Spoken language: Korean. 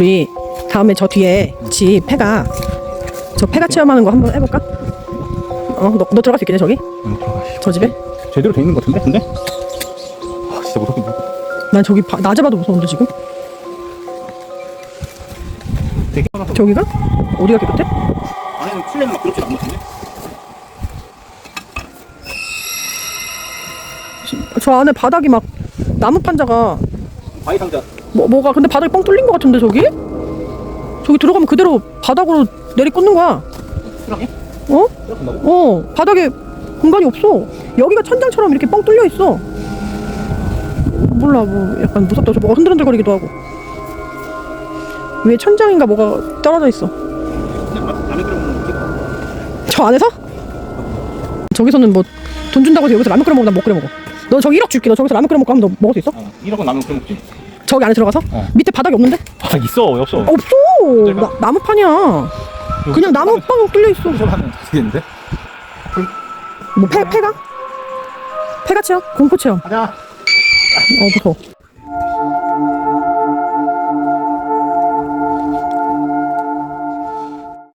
우리 다음에 저 뒤에 집 폐가 저 폐가 체험하는 거 한번 해볼까? 어, 너, 너 들어갈 수 있겠냐 저기? 응, 들어가. 씨. 저 집에? 제대로 돼 있는 것 같은데? 근데? 아, 진짜 무섭긴 무섭다. 난 저기 바- 낮에 봐도 무서운데 지금? 되게. 저기가? 어디가 깨끗해? 안에는 풀레는 막 않은 것 같은데? 저 안에 바닥이 막 나무 판자가 바위 상자. 뭐, 뭐가 근데 바닥이 뻥 뚫린 것 같은데 저기? 저기 들어가면 그대로 바닥으로 내리 꽂는 거야 수락해? 어? 어 바닥에 공간이 없어 여기가 천장처럼 이렇게 뻥 뚫려 있어 몰라 뭐 약간 무섭다 저 뭐가 흔들흔들거리기도 하고 위에 천장인가 뭐가 떨어져 있어? 저 안에서? 저기서는 뭐 돈 준다고 해서 여기서 라면 끓여 먹으면 난못 끓여 먹어 너 저기 1억 줄게 너 저기서 라면 끓여 먹고 하면 너 먹을 수 있어? 어, 1억은 라면 끓여 먹지. 저기 안에 들어가서? 어. 밑에 바닥이 없는데? 아, 있어, 없어. 없어 나, 나무판이야 그냥 나무빵 뚫려 있어 하면 되겠는데? 뭐 폐, 폐가? 폐가 체험? 공포 체험 가자. 어 무서워